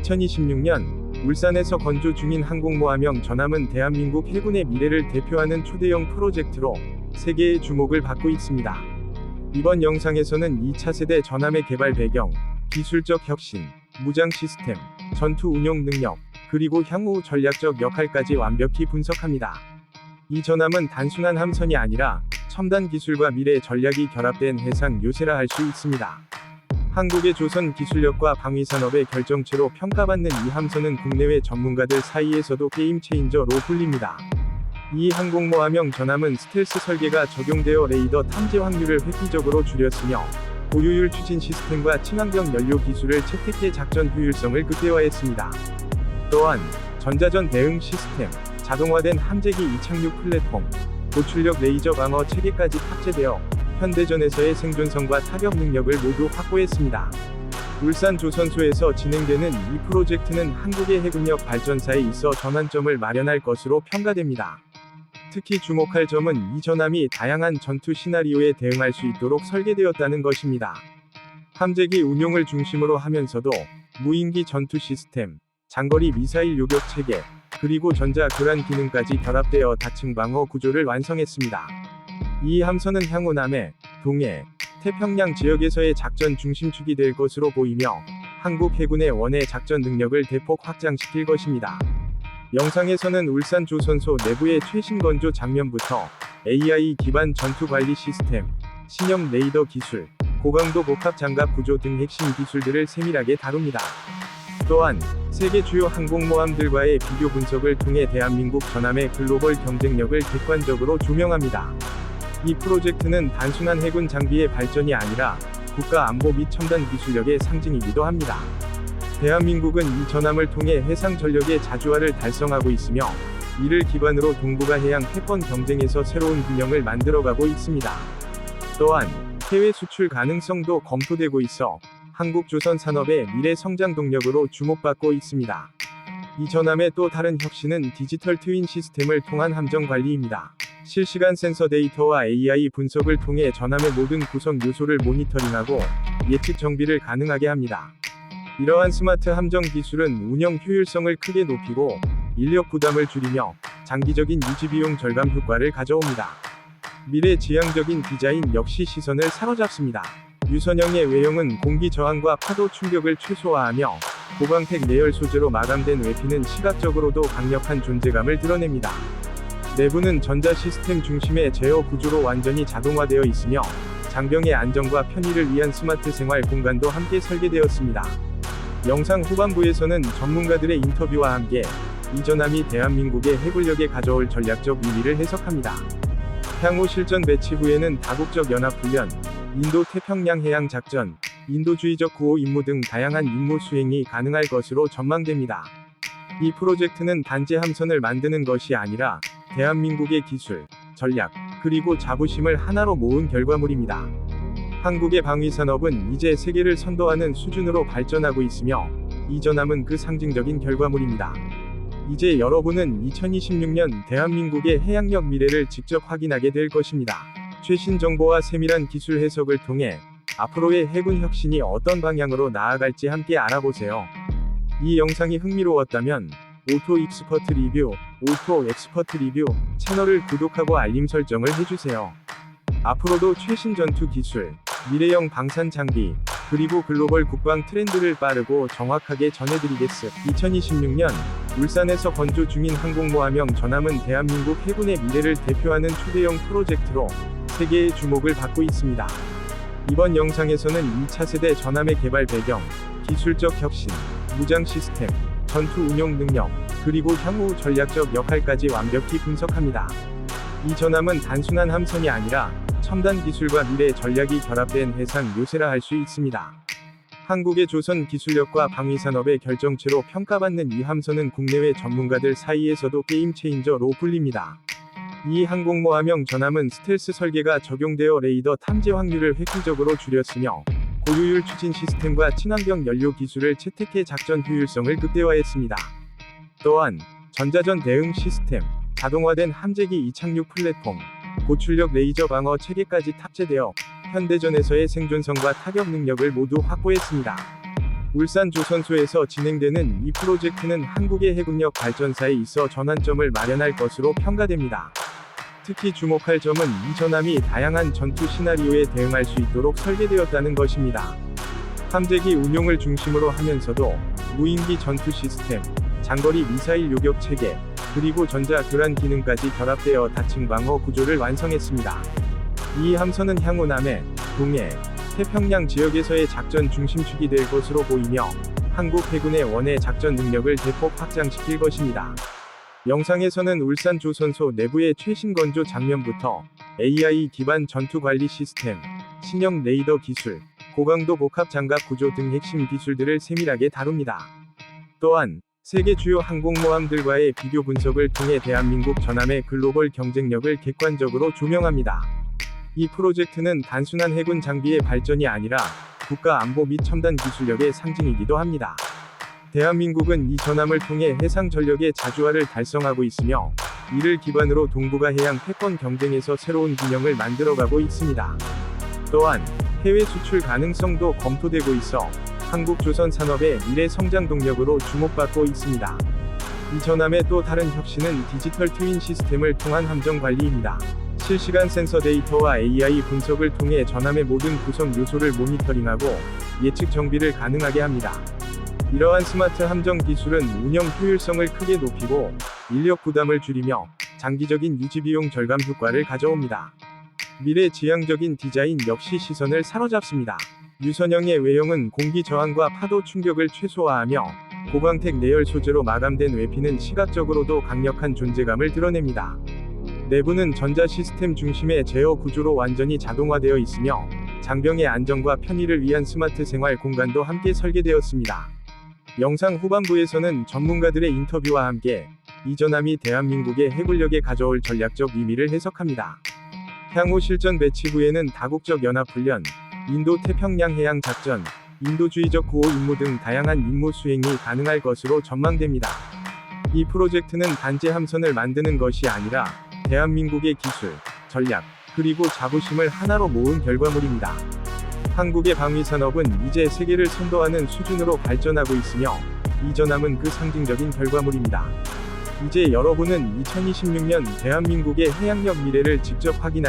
2026년 울산에서 건조 중인 항공모함형 전함은 대한민국 해군의 미래를 대표하는 초대형 프로젝트로 세계의 주목을 받고 있습니다. 이번 영상에서는 2차 세대 전함의 개발 배경, 기술적 혁신, 무장 시스템, 전투 운용 능력, 그리고 향후 전략적 역할까지 완벽히 분석합니다. 이 전함은 단순한 함선이 아니라 첨단 기술과 미래 전략이 결합된 해상 요새라 할 수 있습니다. 한국의 조선 기술력과 방위 산업의 결정체로 평가받는 이 함선은 국내외 전문가들 사이에서도 게임 체인저로 불립니다. 이 항공모함형 전함은 스텔스 설계가 적용되어 레이더 탐지 확률을 획기적으로 줄였으며 고효율 추진 시스템과 친환경 연료 기술을 채택해 작전 효율성을 극대화했습니다. 또한 전자전 대응 시스템, 자동화된 함재기 이착륙 플랫폼, 고출력 레이저 방어 체계까지 탑재되어 현대전에서의 생존성과 타격 능력을 모두 확보했습니다. 울산 조선소에서 진행되는 이 프로젝트는 한국의 해군력 발전사에 있어 전환점을 마련할 것으로 평가됩니다. 특히 주목할 점은 이 전함이 다양한 전투 시나리오에 대응할 수 있도록 설계되었다는 것입니다. 함재기 운용을 중심으로 하면서도 무인기 전투 시스템, 장거리 미사일 요격 체계, 그리고 전자 교란 기능까지 결합되어 다층 방어 구조를 완성했습니다. 이 함선은 향후 남해, 동해, 태평양 지역에서의 작전 중심축이 될 것으로 보이며 한국 해군의 원해 작전 능력을 대폭 확장시킬 것입니다. 영상에서는 울산 조선소 내부의 최신 건조 장면부터 AI 기반 전투 관리 시스템, 신형 레이더 기술, 고강도 복합 장갑 구조 등 핵심 기술들을 세밀하게 다룹니다. 또한 세계 주요 항공모함들과의 비교 분석을 통해 대한민국 전함의 글로벌 경쟁력을 객관적으로 조명합니다. 이 프로젝트는 단순한 해군 장비의 발전이 아니라 국가 안보 및 첨단 기술력의 상징이기도 합니다. 대한민국은 이 전함을 통해 해상 전력의 자주화를 달성하고 있으며 이를 기반으로 동북아 해양 패권 경쟁에서 새로운 균형을 만들어가고 있습니다. 또한 해외 수출 가능성도 검토되고 있어 한국 조선 산업의 미래 성장 동력으로 주목받고 있습니다. 이 전함의 또 다른 혁신은 디지털 트윈 시스템을 통한 함정 관리입니다. 실시간 센서 데이터와 AI 분석을 통해 전함의 모든 구성 요소를 모니터링하고 예측 정비를 가능하게 합니다. 이러한 스마트 함정 기술은 운영 효율성을 크게 높이고 인력 부담을 줄이며 장기적인 유지 비용 절감 효과를 가져옵니다. 미래 지향적인 디자인 역시 시선을 사로잡습니다. 유선형의 외형은 공기 저항과 파도 충격을 최소화하며 고광택 내열 소재로 마감된 외피는 시각적으로도 강력한 존재감을 드러냅니다. 내부는 전자 시스템 중심의 제어 구조로 완전히 자동화되어 있으며 장병의 안정과 편의를 위한 스마트 생활 공간도 함께 설계되었습니다. 영상 후반부에서는 전문가들의 인터뷰와 함께 이 전함이 대한민국의 해군력에 가져올 전략적 의미를 해석합니다. 향후 실전 배치 후에는 다국적 연합훈련, 인도 태평양 해양 작전, 인도주의적 구호 임무 등 다양한 임무 수행이 가능할 것으로 전망됩니다. 이 프로젝트는 단지 함선을 만드는 것이 아니라 대한민국의 기술, 전략, 그리고 자부심을 하나로 모은 결과물입니다. 한국의 방위 산업은 이제 세계를 선도하는 수준으로 발전하고 있으며 이 전함은 그 상징적인 결과물입니다. 이제 여러분은 2026년 대한민국의 해양력 미래를 직접 확인하게 될 것입니다. 최신 정보와 세밀한 기술 해석을 통해 앞으로의 해군 혁신이 어떤 방향으로 나아갈지 함께 알아보세요. 이 영상이 흥미로웠다면 오토 익스퍼트 리뷰, 오토 엑스퍼트 리뷰 채널을 구독하고 알림 설정을 해주세요. 앞으로도 최신 전투 기술, 미래형 방산 장비, 그리고 글로벌 국방 트렌드를 빠르고 정확하게 전해드리겠습. 2026년 울산에서 건조 중인 항공모함형 전함은 대한민국 해군의 미래를 대표하는 초대형 프로젝트로 세계의 주목을 받고 있습니다. 이번 영상에서는 2차 세대 전함의 개발 배경, 기술적 혁신, 무장 시스템, 전투 운용 능력, 그리고 향후 전략적 역할까지 완벽히 분석합니다. 이 전함은 단순한 함선이 아니라 첨단 기술과 미래 전략이 결합된 해상 요새라 할 수 있습니다. 한국의 조선 기술력과 방위 산업의 결정체로 평가받는 이 함선은 국내외 전문가들 사이에서도 게임 체인저로 불립니다. 이 항공모함형 전함은 스텔스 설계가 적용되어 레이더 탐지 확률을 획기적으로 줄였으며 고효율 추진 시스템과 친환경 연료 기술을 채택해 작전 효율성을 극대화했습니다. 또한 전자전 대응 시스템, 자동화된 함재기 이착륙 플랫폼, 고출력 레이저 방어 체계까지 탑재되어 현대전에서의 생존성과 타격 능력을 모두 확보했습니다. 울산 조선소에서 진행되는 이 프로젝트는 한국의 해군력 발전사에 있어 전환점을 마련할 것으로 평가됩니다. 특히 주목할 점은 이 전함이 다양한 전투 시나리오에 대응할 수 있도록 설계되었다는 것입니다. 함재기 운용을 중심으로 하면서도 무인기 전투 시스템, 장거리 미사일 요격 체계, 그리고 전자 교란 기능까지 결합되어 다층 방어 구조를 완성했습니다. 이 함선은 향후 남해, 동해, 태평양 지역에서의 작전 중심축이 될 것으로 보이며 한국 해군의 원해 작전 능력을 대폭 확장시킬 것입니다. 영상에서는 울산 조선소 내부의 최신 건조 장면부터 AI 기반 전투 관리 시스템, 신형 레이더 기술, 고강도 복합 장갑 구조 등 핵심 기술들을 세밀하게 다룹니다. 또한 세계 주요 항공모함들과의 비교 분석을 통해 대한민국 전함의 글로벌 경쟁력을 객관적으로 조명합니다. 이 프로젝트는 단순한 해군 장비의 발전이 아니라 국가 안보 및 첨단 기술력의 상징이기도 합니다. 대한민국은 이 전함을 통해 해상 전력의 자주화를 달성하고 있으며 이를 기반으로 동북아 해양 패권 경쟁에서 새로운 균형을 만들어가고 있습니다. 또한 해외 수출 가능성도 검토되고 있어 한국 조선 산업의 미래 성장 동력으로 주목받고 있습니다. 이 전함의 또 다른 혁신은 디지털 트윈 시스템을 통한 함정 관리입니다. 실시간 센서 데이터와 AI 분석을 통해 전함의 모든 구성 요소를 모니터링하고 예측 정비를 가능하게 합니다. 이러한 스마트 함정 기술은 운영 효율성을 크게 높이고 인력 부담을 줄이며 장기적인 유지 비용 절감 효과를 가져옵니다. 미래 지향적인 디자인 역시 시선을 사로잡습니다. 유선형의 외형은 공기 저항과 파도 충격을 최소화하며 고광택 내열 소재로 마감된 외피는 시각적으로도 강력한 존재감을 드러냅니다. 내부는 전자 시스템 중심의 제어 구조로 완전히 자동화되어 있으며 장병의 안정과 편의를 위한 스마트 생활 공간도 함께 설계되었습니다. 영상 후반부에서는 전문가들의 인터뷰와 함께 이 전함이 대한민국의 해군력에 가져올 전략적 의미를 해석합니다. 향후 실전 배치 후에는 다국적 연합훈련, 인도 태평양 해양 작전, 인도주의적 구호 임무 등 다양한 임무 수행이 가능할 것으로 전망됩니다. 이 프로젝트는 단지 함선을 만드는 것이 아니라 대한민국의 기술, 전략, 그리고 자부심을 하나로 모은 결과물입니다. 한국의 방위 산업은 이제 세계를 선도하는 수준으로 발전하고 있으며 이 전함은 그 상징적인 결과물입니다. 이제 여러분은 2026년 대한민국의 해양력 미래를 직접 확인할